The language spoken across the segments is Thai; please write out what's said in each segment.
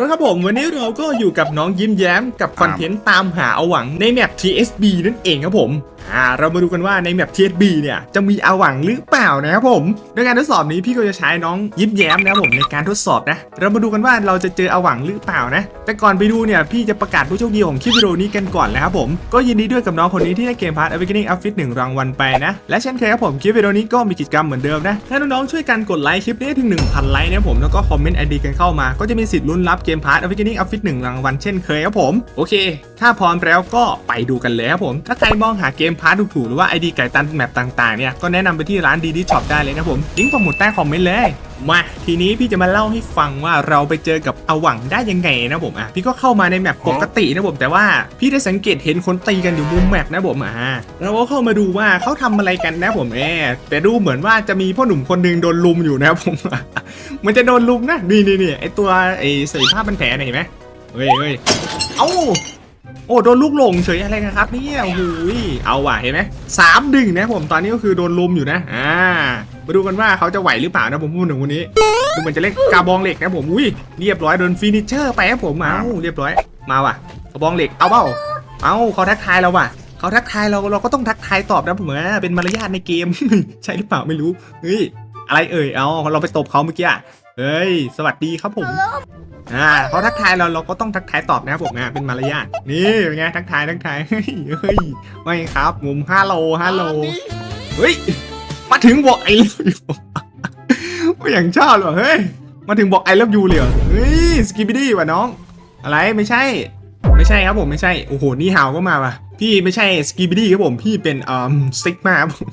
ละครับผมวันนี้เราก็อยู่กับน้องยิ้มแย้มกับคอนเทนต์ตามหาเอาหวังในแมป TSB นั่นเองครับผม อ่าเรามาดูกันว่าในแมป TSB เนี่ยจะมีอาหวังหรือเปล่านะครับผมในการทดสอบนี้พี่ก็จะใช้น้องยิ้มแย้มนะครับผมในการทดสอบนะ เรามาดูกันว่าเราจะเจออาหวังหรือเปล่านะ แต่ก่อนไปดูเนี่ยพี่จะประกาศผู้โชคดีของคลิปวิดีโอนี้กันก่อนเลยครับผมก็ยินดีด้วยกับน้องคนนี้ที่ได้เกมพาร์ท Awakening Outfit หนึ่งรางวัลไปนะ และเช่นเคยครับผมคลิปวิดีโอนี้ก็มีกิจกรรมเหมือนเดิมนะถ้าน้องๆช่วยกันกดไลค์คลิปนี้ให้ถึง 1,000 ไลค์นะผมแล้วก็คอมเมนต์ไอดีกันเข้ามา ก็จะมีสิทธิ์ลุ้นรับเกมพาร์ท Awakening Outfit หนึ่งรางวัลเช่นเคยครับผมโอเค ถ้าพร้อมแล้วก็ไปดูกันเลยครับผมถ้าใครมองหาเกมพาร์ทถูกๆ หรือว่าไอดีไก่ตันแมปต่างๆเนี่ยก็แนะนำไปที่ร้านดีดีช็อปได้เลยนะผมลิงก์ปักหมุดใต้คอมเมนต์เลยมาทีนี้พี่จะมาเล่าให้ฟังว่าเราไปเจอกับอวังได้ยังไงนะผมอะพี่ก็เข้ามาในแมปปกตินะผมแต่ว่าพี่ได้สังเกตเห็นคนตีกันอยู่มุมแมปนะผมอะเราก็เข้ามาดูว่าเขาทำอะไรกันนะผมแอแต่ดูเหมือนว่าจะมีพ่อหนุ่มคนหนึงโดนลุมอยู่นะผมมันจะโดนลุมนะนี่นี่นี่ไอตัวไอใส่ผ้าพันแผลน่ะเห็นไหมเฮ้ยเฮ้ยเอ้า โอ้โดนลูกหลงเฉยอะไรกันครับเนี่ยโอ้โหยเอาว่ะเห็นไหมสามดึงนะผมตอนนี้ก็คือโดนลุมอยู่นะอ่ามาดูกันว่าเขาจะไหวหรือเปล่านะผมพูดถึงคนนี้ดูเหมือนจะเล่นกระบองเหล็กนะผมอุ้ยเรียบร้อยโดนฟินิชเชอร์ไปครับผมเอาเรียบร้อยมาว่ะกระบองเหล็กเอาเปล่าเอาเขาทักทายเราว่ะเขาทักทายเราเราก็ต้องทักทายตอบนะผมเออเป็นมารยาทในเกม ใช่หรือเปล่าไม่รู้เฮ้ยอะไรเอ่ยเอาเราไปตบเขาเมื่อกี้อะเฮ้ย สวัสดีครับผม อ่าเขาทักทายเราเราก็ต้องทักทายตอบนะครับผมนะเป็นมารยาทนี่เป็นไงทักทายทักทายเฮ้ยเฮ้ยไม่ครับมุมฮัลโหลฮัลโหลเฮ้ยมาถึงบอกไอ้ไม่อย่างชอบหรอเฮ้ยมาถึงบอกไอ o v ฟยูเลยเหรอเฮ้ยสกิปปี้ว่ะน้อง อะไรไม่ใช่ ไม่ใช่ครับผมไม่ใช่โอ้โหนี่ฮาวก็มาว่ะพี่ไม่ใช่สกิปปี้ครับผมพี่เป็นอ่าซิกมาครับผม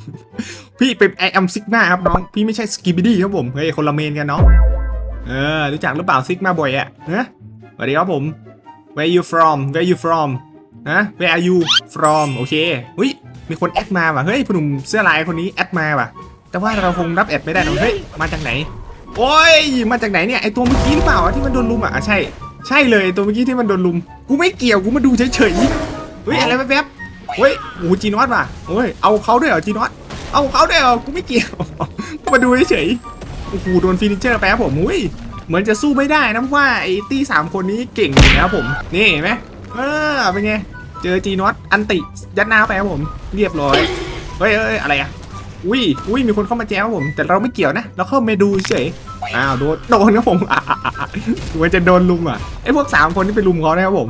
พี่เป็นไอแอมซิกมาครับน้องพี่ไม่ใช่สกิปปี้ครับผมเฮ้ยคนละเมนกันเน้อง เออ รู้จักหรือเปล่าซิกมาบ่อยอะเฮ้ยสวัสดีครับผม where you from where you from นะ where are you from โอเคอุ้ยมีคนแอดมาว่ะ เฮ้ยผู้หนุ่มเสื้อลายคนนี้แอดมาว่ะ แต่ว่าเราคงรับแอดไม่ได้หรอกเฮ้ย มาจากไหน โอ้ย มาจากไหนเนี่ย ไอตัวเมื่อกี้หรือเปล่าที่มันโดนลุมอะ ใช่ ใช่เลยตัวเมื่อกี้ที่มันโดนลุม กูไม่เกี่ยว กูมาดูเฉยๆ เฮ้ย อะไรแป๊บๆเฮ้ยโอ้จีนอตว่ะเฮ้ย เอาเขาด้วยเหรอจีนอตเอาเขาด้วยเหรอ กูไม่เกี่ยว มาดูเฉยๆ โอ้โหโดนฟินิเชอร์ไปครับผมอุ้ยเหมือนจะสู้ไม่ได้นะว่าไอ้ตี้สามคนนี้เก่งอยู่แล้วผม นี่เห็นไหมเออเป็นไง เจอจีนอตอันติยัดหน้าไปครับผม เรียบร้อย เฮ้ยเฮ้ยอะไรอะอุ้ยอุ้ยมีคนเข้ามาแจ้วผม แต่เราไม่เกี่ยวนะเราเข้ามาดูเฉยอ้าวโดนโดนครับผมเหมือนจะโดนลุมอะไอพวกสามคนที่ไปลุมเขานะครับผม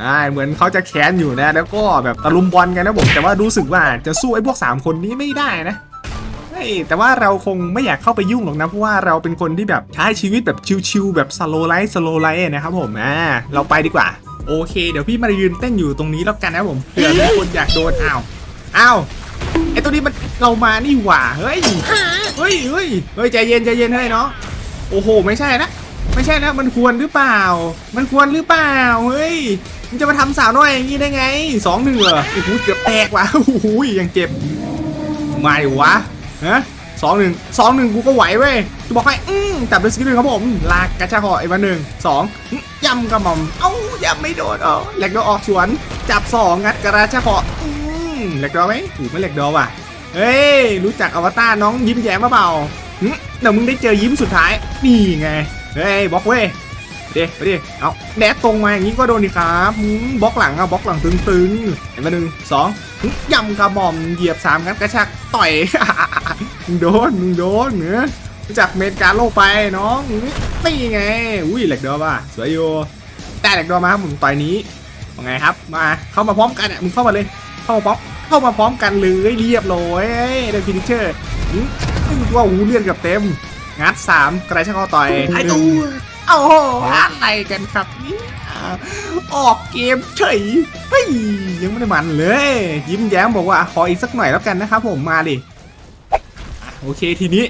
อ่าเหมือนเขาจะแค้นอยู่นะ แล้วก็แบบตะลุมบอลกันนะผมแต่ว่ารู้สึกว่าจะสู้ไอ้พวกสามคนนี้ไม่ได้นะ แต่ว่าเราคงไม่อยากเข้าไปยุ่งหรอกนะ เพราะว่าเราเป็นคนที่แบบใช้ชีวิตแบบชิวๆแบบสโลไลท์สโลไลท์นะครับผมอ่าเราไปดีกว่า โอเค เดี๋ยวพี่มายืนเต้นอยู่ตรงนี้แล้วกันนะผมเผื่อมีคนอยากโดนอ้าวอ้าวไอตัวนี้มันเรามานี่หว่า เฮ้ย เฮ้ยเฮ้ยเฮ้ยใจเย็นใจเย็นเฮ้ยเนาะโอ้โห ไม่ใช่นะ ไม่ใช่นะ มันควรหรือเปล่า มันควรหรือเปล่า เฮ้ย มันจะมาทำสาวน้อยอย่างนี้ได้ไงสองหนึ่งเหรอโอ้โหเกือบแตกว่ะโอ้โหยังเจ็บ ไมาดิวะ ฮะสองหนึ่งสองหนึ่งกูก็ไหวเว้ยจะบอกให้อืมจับด้วยสกิลหนึ่งครับผมลากกระชากคอไอ้วันหนึ่งสองย่ำกระหม่อมเอ้าย่ำไม่โดนเออแหลกดอออกสวน จับสองงัดกระชากคออืมแหลกดอไหมถูกไม่แหลกดอว่ะเฮ้ยรู้จักอวตารน้องยิ้มแย้มมาเปล่าเดี๋ยวมึงได้เจอยิ้มสุดท้ายนี่ไงเฮ้ยบล็อกเว้ยไปดิไปดิเอาแดดตรงมาอย่างนี้ก็โดนดิครับบล็อกหลังอะบล็อกหลังตึงๆเห็นไหมหนึ่งสองหึยำกระหม่อมเหยียบสามงัดกระชากต่อย มึงโดนมึงโดนเนื้อรู้จักเมดการโลกไปน้องหึนี่ไง อุ้ยแหลกดอป่ะสวยอยู่แต่แหลกดอมาครับผมต่อยนี้ว่าไงครับ มาเข้ามาพร้อมกันอะมึงเข้ามาเลย เข้ามาพร้อมเข้ามาพร้อมกันเลยเรียบร้อยได้ฟินิชเชอร์หึว่าหูเลือดเกับเต็ม งัดสามกระชากคอต่อยไอ้ตูโอ้โหอะไรกันครับเนี่ยออกเกมเฉยเฮ้ยยังไม่ได้มันเลย ยิ้มแย้มบอกว่าขออีกสักหน่อยแล้วกันนะครับผมมาดิอะ โอเคทีนี้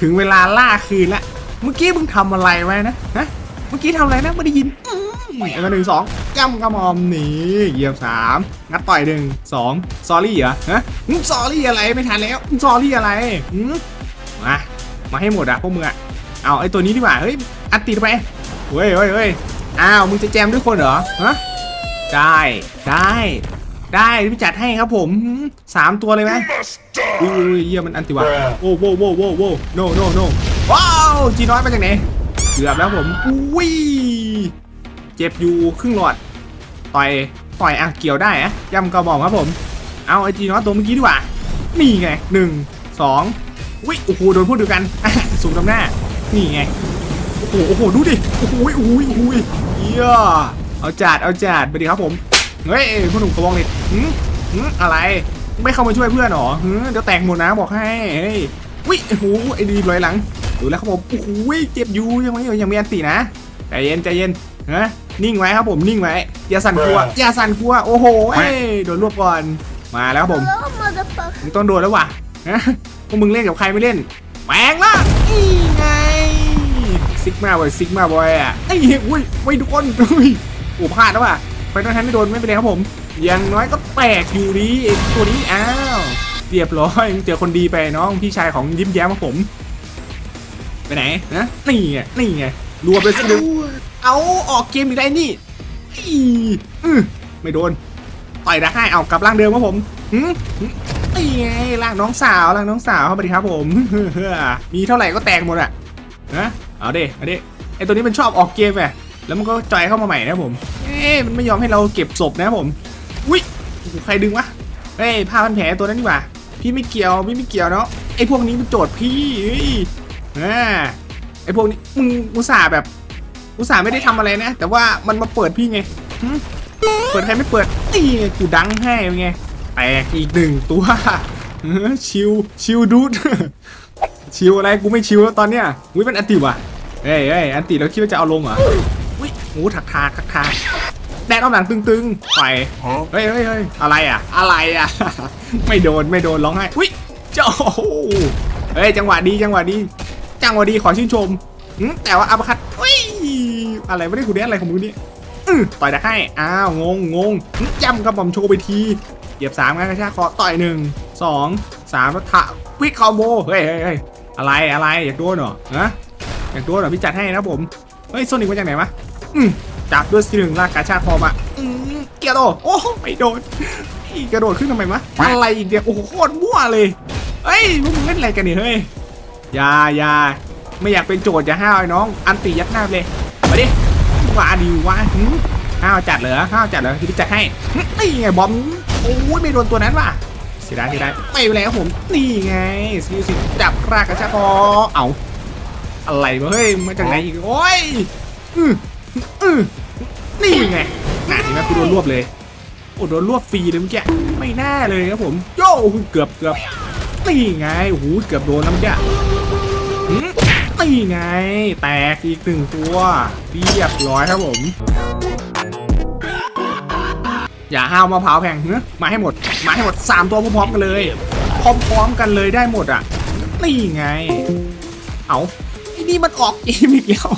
ถึงเวลาล่าคืนละเมื่อกี้มึงทำอะไรไว้นะฮะเมื่อกี้ทำอะไรนะไม่ได้ยินอืมไอ้มาหนึ่งสองย่ำกระมอมหนีเหยียบสามงัดต่อยหนึ่งสองซอรี่เหรอฮะซอรี่อะไรไม่ทันแล้วซอรี่อะไรอืมมามาให้หมดอะพวกมึงอะเอาไอ้ตัวนี้ดีกว่าเฮ้ยอัดติดไปเฮ้ยเฮ้ยเฮ้ยอ้าวมึงจะแจมด้วยคนเหรอฮะได้ได้ ได้พี่จัดให้ครับผมหืมสามตัวเลยไหมอุ้ยอุ้ยเยี่ยมันอันติวะโอ้โว้โว้โว้โว้ no no no ว้าวจีน้อยมาจากไหนเกือบแล้วผมอุ้ยจ็บอยู่ครึ่งหลอดต่อยต่อยอะเกี่ยวได้อะย่ำกระบอกครับผม เอาไอจีน็อตตัวเมื่อกี้ดีกว่านี่ไงหนึ่งสองวิโอ้โหโดนพูดเดียวกันอะสูงตำหน้านี่ไงโอ้โหโอ้โหดูดิโอ้โหโอ้โหโอ้โหเยี่ยเอาจัดเอาจัดไปดิครับผม เฮ้ยพ่อหนุ่มกระบองนี่หืมหืมอะไร ไม่เข้ามาช่วยเพื่อนเหรอหืมเดี๋ยวแตกหมดนะบอกให้เฮ้ยวิโอ้โหไอ้ดีลอยหลังดูแล้วครับผมโอ้โหเจ็บอยู่ยังไม่ยังมีอันตีนะใจเย็นใจเย็นฮะนิ่งไว้ครับผมนิ่งไว้อย่าสั่นครัวอย่าสั่นครัวโอ้โหเอ้ยโดนรวบก่อนมาแล้วครับผม Hello, motherfucker. มึงต้องโดนแล้วว่ะฮะพวกมึงเล่นกับใครไม่เล่นแปลงล่างอีไงซิกมาบอยซิกมาบอยอะไอ้เฮ้ยอุ้ยไม่โดนอุ้ยโอ้พลาดแล้วว่ะ ไฟนอลแทนไม่โดนไม่เป็นไรครับผม อย่างน้อยก็แตกอยู่ดีตัวนี้อ้าวเรียบร้อยเจอคนดีไปน้องพี่ชายของยิ้มแย้มครับผม ไปไหนนะนี่ไงนี่ไงรวมไปสิหนึ่งเอาออกเกมอีกได้นี่อีอืไม่โดนต่อยดักให้เอากลับร่างเดิมครับผมหืมหืมนี่ไงร่างน้องสาวร่างน้องสาวเข้าไปดิครับผมมีเท่าไหร่ก็แตกหมดอะนะเอาเด้เอาเด้ไอตัวนี้มันชอบออกเกมไง แล้วมันก็จอยเข้ามาใหม่นะผม เอ๊ะมันไม่ยอมให้เราเก็บศพนะผม อุ้ยใครดึงวะ เฮ้ยผ้าพันแผลตัวนั้นดีกว่า พี่ไม่เกี่ยวพี่ไม่เกี่ยวเนาะ ไอพวกนี้มันโจทย์พี่เฮ้ยอ่าไอพวกนี้มึงอุตส่าห์แบบอุตส่าห์ไม่ได้ทำอะไรนะ แต่ว่ามันมาเปิดพี่ไง เปิดใครไม่เปิดนี่กูดังให้เป็นไงแตกอีกหนึ่งตัวชิวชิวดูดชิวอะไรกูไม่ชิวแล้วตอนเนี้ยอุ้ยเป็นอันติว่ะเฮ้ยเฮ้ยอันติแล้วคิดว่าจะเอาลงเหรอ หมูถักทาถักทาแดดเอาหลังตึงๆไปเฮ้ยเฮ้ยเฮ้ยอะไรอะ อะไรอะ ไม่โดนไม่โดนร้องไห้อุ้ยเจ้าเฮ้ยจังหวะดีจังหวะดีจังหวะดีขอชื่นชมหึแต่ว่าอัปคัตอุ้ยอะไรไม่ได้กูเดนอะไรของมึงเนี่ยอื้อต่อยดักให้อ้าวงงงงจำกระบอมโชว์ไปทีเหยียบสามกันกระชากคอต่อยหนึ่งสองสามแล้วทะวิกคอมโบเฮ้ยเฮ้ยเฮ้ยอะไรอะไรอยากโดนเหรอฮะอยากโดนเหรอพี่จัดให้นะผมเฮ้ยโซนิกมาจากไหนวะอืม จับด้วยสลิงลากกระชากคอมาอืมเกียร์โตโอ้โหไม่โดนอีกระโดดขึ้นทำไมวะอะไรอีกเดียวโอ้โหโคตรมั่วเลยเฮ้ยพวกมึงเล่นอะไรกันเนี่ยเฮ้ยอย่าอย่าไม่อยากเป็นโจทย์อย่าห้าวไอ้น้อง อันตียัดหน้าไปเลยมาดิว่าดีว่าหึห้าวจัดเหรอห้าวจัดเหรอที่พี่จัดให้หึนี่ไงบอมโอ้ยไม่โดนตัวนั้นว่ะเสียดายเสียดายไม่เป็นไรครับผมนี่ไงซิวสิจับรากกระชากคอเอาอะไรวะเฮ้ยมาจากไหนอีกโอ้ย อือนี่ไงน่าเห็นไหมกูโดนรวบเลย โอ้โดนรวบฟรีเลยเมื่อกี้ไม่น่าเลยครับผมโย่เกือบเกือบนี่ไงโอ้โหเกือบโดนแล้วเมื่อกี้นี่ไง แตกอีกหนึ่งตัวเรียบร้อยครับผม อย่าห้าวมะพร้าวแพงเนอะมาให้หมด มาให้หมด 3 ตัวพร้อมๆกันเลยพร้อมๆกันเลยได้หมดอะนี่ไง เอาไอ้นี่มันออกเกมอีกแล้ว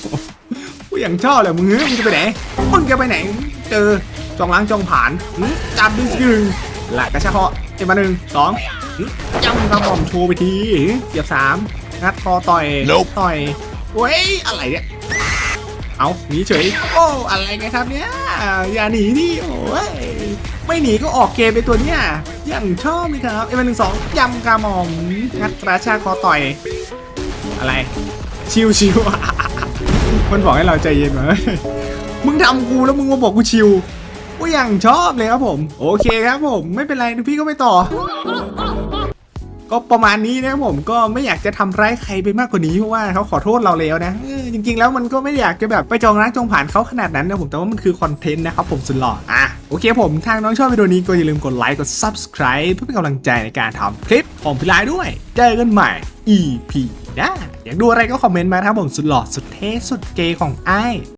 อย่างชอบเลยมึงเอ้ยมึงจะไปไหนมึงจะไปไหน เจอจองล้างจองผ่านจับดึงดึงหลักกระชากคอเอ็มมาหนึ่งสองหึจำกระหม่อมโชว์ไปทีเหยียบสามงัดคอต่อย Nope ต่อยเว้ยอะไรเนี่ยเอาหนีเฉยโอ้อะไรกันครับเนี่ยอย่าหนีนี่โอ้ยไม่หนีก็ออกเกมไปตัวเนี้ยอยังชอบเลยครับเอ็มหนึ่งสองยำกระหม่อมงัดกระชากคอต่อย อะไร ชิวชิว มันบอกให้เราใจเย็นมามึงทำกูแล้วมึงมาบอกกูชิวกูยังชอบเลยครับผม โอเคครับผม ไม่เป็นไรพี่ก็ไปต่อ ก็ประมาณนี้นะครับผมก็ไม่อยากจะทำร้ายใครไปมากกว่านี้เพราะว่าเขาขอโทษเราแล้วนะจริงๆแล้วมันก็ไม่อยากจะแบบไปจองรักจองผ่านเขาขนาดนั้นนะผมแต่ว่ามันคือคอนเทนต์นะครับผมสุดหล่ออะโอเคผมทางน้องชอบวิดีโอนี้ก็อย่าลืมกดไลค์กด subscribe เพื่อเป็นกำลังใจในการทำคลิปของพี่ไลด้วยเจอกันใหม่ EP น้าอยากดูอะไรก็คอมเมนต์มานะครับผมสุดหล่อสุดเท่สุดเกย์ของไอ้